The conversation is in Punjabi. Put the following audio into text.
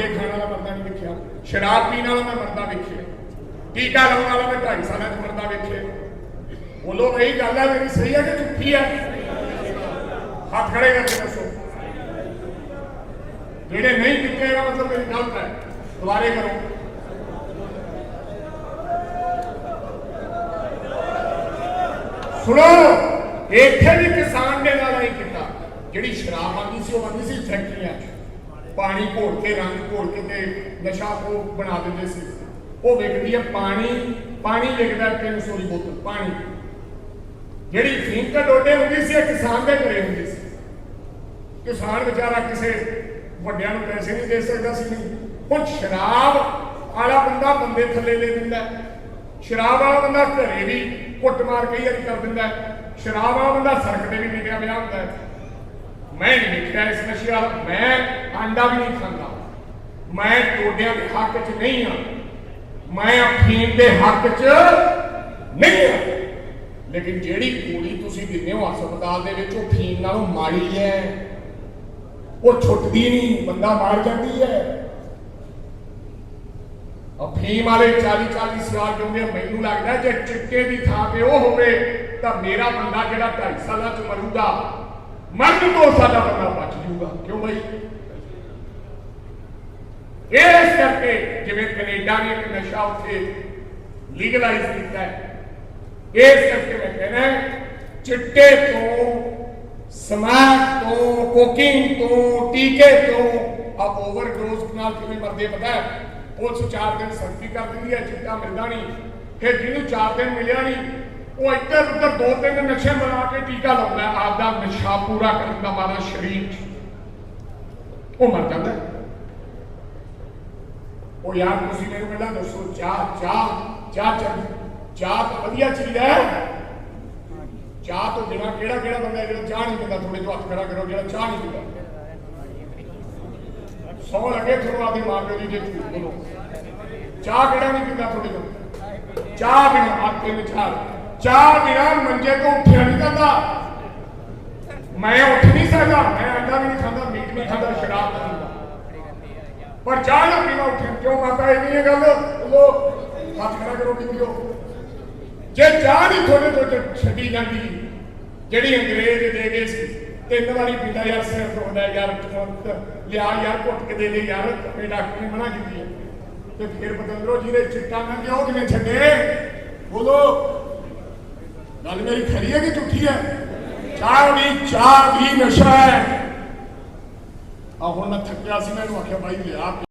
ਡੋਡੇ ਖਾਣ ਵਾਲਾ ਬੰਦਾ ਨਹੀਂ ਵੇਖਿਆ। ਸ਼ਰਾਬ ਪੀਣ ਵਾਲਾ ਮੈਂ ਬੰਦਾ ਵੇਖਿਆ। ਟੀਕਾ ਲਾਉਣ ਵਾਲਾ ਮੈਂ ਢਾਈ ਸਾਲਾਂ ਚ ਬੰਦਾ ਵੇਖਿਆ। ਬੋਲੋ ਬਈ ਗੱਲ ਹੈ ਮੇਰੀ ਸਹੀ ਹੈ ਕਿ ਝੂਠੀ ਹੈ ਹੱਥ ਖੜੇ ਕਰਕੇ ਦੱਸੋ। ਜਿਹੜੇ ਨਹੀਂ ਟਿੱਕੇ ਇਹਦਾ ਮਤਲਬ ਮੇਰੀ ਗਲਤ ਹੈ ਦੁਬਾਰੇ ਕਰੋ। ਸੁਣੋ, ਇੱਥੇ ਵੀ ਕਿਸਾਨ ਨੇ ਨਾਲ ਨਹੀਂ ਕੀਤਾ। ਜਿਹੜੀ ਸ਼ਰਾਬ ਆਉਂਦੀ ਸੀ, ਉਹ ਆਉਂਦੀ ਸੀ ਫੈਕਟਰੀਆਂ 'ਚ। ਪਾਣੀ ਘੋਲ ਕੇ, ਰੰਗ ਘੋਲ ਕੇ ਤੇ ਨਸ਼ਾ ਉਹ ਬਣਾ ਦਿੰਦੇ ਸੀ। ਉਹ ਵਿਕਦੀ ਹੈ ਪਾਣੀ ਪਾਣੀ ਵਿਕਦਾ 300 ਦੀ ਬੋਤਲ, ਪਾਣੀ। ਜਿਹੜੀ ਫੀਮ ਤੇ ਡੋਡੇ ਹੁੰਦੀ ਸੀ, ਇਹ ਕਿਸਾਨ ਦੇ ਘਰੇ ਹੁੰਦੀ ਸੀ। ਕਿਸਾਨ ਵਿਚਾਰਾ ਕਿਸੇ ਵੱਡਿਆਂ ਨੂੰ ਪੈਸੇ ਨਹੀਂ ਦੇ ਸਕਦਾ ਸੀ। ਨਹੀਂ ਹੁਣ ਸ਼ਰਾਬ ਵਾਲਾ ਬੰਦਾ ਬੰਦੇ ਥੱਲੇ ਲੈ ਦਿੰਦਾ ਸ਼ਰਾਬ ਵਾਲਾ ਬੰਦਾ ਘਰੇ ਵੀ ਕੁੱਟਮਾਰ ਕਈ ਵਾਰੀ ਕਰ ਦਿੰਦਾ ਸ਼ਰਾਬ ਵਾਲਾ ਬੰਦਾ ਸੜਕ ਤੇ ਵੀ ਨਿਕਲਿਆ ਪਿਆ ਹੁੰਦਾ ਮੈਂ ਨਹੀਂ ਵੇਖਿਆ ਇਸ ਨਸ਼ੇ ਮੈਂ ਆਂਡਾ ਵੀ ਨਹੀਂ ਖਾਂਦਾ। ਮੈਂ ਟੋਡਿਆਂ ਦੇ ਹੱਕ 'ਚ ਨਹੀਂ ਹਾਂ ਮੈਂ ਅਫੀਮ ਦੇ ਹੱਕ 'ਚ ਨਹੀਂ ਹਾਂ ਲੇਕਿਨ ਜਿਹੜੀ ਗੋਲੀ ਤੁਸੀਂ ਦਿੰਦੇ ਹੋ ਹਸਪਤਾਲ ਦੇ ਵਿੱਚ, ਉਹ ਫੀਮ ਨਾਲੋਂ ਮਾੜੀ ਹੈ। ਉਹ ਛੁੱਟਦੀ ਨਹੀਂ, ਬੰਦਾ ਮਾਰ ਜਾਂਦੀ ਹੈ। ਅਫੀਮ ਵਾਲੇ 40 40 ਸਾਲ ਜਿਉਂਦੇ ਮੈਨੂੰ ਲੱਗਦਾ ਜੇ ਚਿੱਟੇ ਦੀ ਥਾਂ ਤੇ ਉਹ ਹੋਵੇ, ਤਾਂ ਮੇਰਾ ਬੰਦਾ ਜਿਹੜਾ 2.5 ਸਾਲਾਂ ਚ ਮਰੂਗਾ ਮਰਨ ਤੋਂ ਸਾਡਾ ਬੰਦਾ ਬਚ ਜੂਗਾ ਕਿਉਂ ਬਈ ਇਸ ਕਰਕੇ ਜਿਵੇਂ ਕੈਨੇਡਾ ਨੇ ਇੱਕ ਨਸ਼ਾ ਉੱਥੇ ਲੀਗਲਾਈਜ਼ ਕੀਤਾ ਹੈ ਇਸ ਕਰਕੇ ਮੈਂ ਕਹਿੰਦਾ ਚਿੱਟੇ ਤੋਂ ਸਮਾਕ ਤੋਂ ਕੋਕਿੰਗ ਤੋਂ ਟੀਕੇ ਤੋਂ ਆ ਓਵਰਡੋਜ਼ ਨਾਲ ਕਿਵੇਂ ਮਰਦੇ ਪਤਾ ਹੈ ਪੁਲਿਸ ਚਾਰ ਦਿਨ ਸਖਤੀ ਕਰ ਦਿੰਦੀ ਹੈ ਚਿੱਟਾ ਮਿਲਦਾ ਨਹੀਂ ਫਿਰ ਜਿਹਨੂੰ ਚਾਰ ਦਿਨ ਮਿਲਿਆ ਨਹੀਂ ਉਹ ਇੱਧਰ ਉੱਧਰ ਦੋ ਤਿੰਨ ਨਸ਼ੇ ਬਣਾ ਕੇ ਟੀਕਾ ਲਾਉਂਦਾ ਹੈ, ਆਪਦਾ ਨਸ਼ਾ ਪੂਰਾ ਕਰਨ ਦਾ ਮਾਰਾ ਸਰੀਰ ਉਹ ਮਰ ਜਾਂਦਾ। ਉਹ ਯਾਰ ਤੁਸੀਂ ਮੈਨੂੰ ਪਹਿਲਾਂ ਦੱਸੋ ਚਾਹ ਚਾਹ ਚਾਹ ਚਾਹ ਚਾਹ ਤਾਂ ਵਧੀਆ ਚੀਜ਼ ਹੈ। ਚਾਹ ਤੋਂ ਬਿਨਾ ਕਿਹੜਾ ਕਿਹੜਾ ਬੰਦਾ ਜਿਹੜਾ ਚਾਹ ਨਹੀਂ ਪੀਂਦਾ? ਥੋੜੇ ਤੋਂ ਹੱਥ ਖੜਾ ਕਰੋ ਜਿਹੜਾ ਚਾਹ ਨਹੀਂ ਪੀਂਦਾ। ਸੌ ਲੱਗੇ ਤੁਹਾਨੂੰ ਆਪਦੇ ਮਾਂ ਪਿਓ ਦੀ ਜੇ ਝੂਠ ਬੋਲੋ। ਚਾਹ ਕਿਹੜਾ ਨਹੀਂ ਪੀਂਦਾ ਥੋੜੇ ਤੋਂ? ਚਾਹ ਬਿਨਾ ਆਪੇ ਵਿਚਾਰ। ਚਾਹ ਬਿਨਾ ਮੰਜੇ ਤੋਂ ਉੱਠਿਆ ਨਹੀਂ ਜਾਂਦਾ। ਮੈਂ ਉੱਠ ਨਹੀਂ ਸਕਦਾ, ਮੈਂ ਅੰਡਾ ਵੀ ਨਹੀਂ ਖਾਂਦਾ, ਮੀਟ ਨਹੀਂ ਖਾਂਦਾ, ਸ਼ਰਾਬ ਨਹੀਂ ਪੀਂਦਾ। ਪਰ ਚਾਹ ਨਾ ਪੀਣਾ ਉੱਠਿਆ ਕਿਉਂ ਮਾਤਾ, ਇਹ ਨਹੀਂ ਇਹ ਗੱਲ? ਲੋ, ਹੱਥ ਖੜਾ ਕਰੋ ਪੀਓ ਜੇ ਚਾਹ ਨਹੀਂ ਥੋੜੇ ਤੋਂ ਛੱਡੀ ਜਾਂਦੀ, ਜਿਹੜੀ ਅੰਗਰੇਜ਼ ਦੇ ਗਏ ਸੀ, ਤਿੰਨ ਵਾਰੀ ਪੀਂਦਾ ਯਾਰ ਸਿਰ ਦੁਖਦਾ ਯਾਰ ਲਿਆ ਯਾਰ, ਘੁੱਟ ਕੇ ਦੇ ਦੇ ਯਾਰ ਆਪਣੇ ਡਾਕਟਰ ਨੇ ਮਨਾ ਕੀਤੀ ਤੇ ਫਿਰ ਬਦੰਦਰੋ ਜੀ ਦੇ ਚਿੱਟਾ ਨਾ ਕਿਉਂ ਕਿਵੇਂ ਛੱਡੇ? ਬੋਲੋ। ਗੱਲ ਮੇਰੀ ਖਰੀ ਹੈ ਕਿ ਝੂਠੀ ਹੈ? ਚਾਹ ਵੀ ਚਾਹ ਵੀ ਨਸ਼ਾ ਹੈ। ਆ ਹੁਣ ਮੈਂ ਥੱਕਿਆ ਸੀ ਮੈਨੂੰ ਆਖਿਆ, ਬਾਈ, ਲਿਆ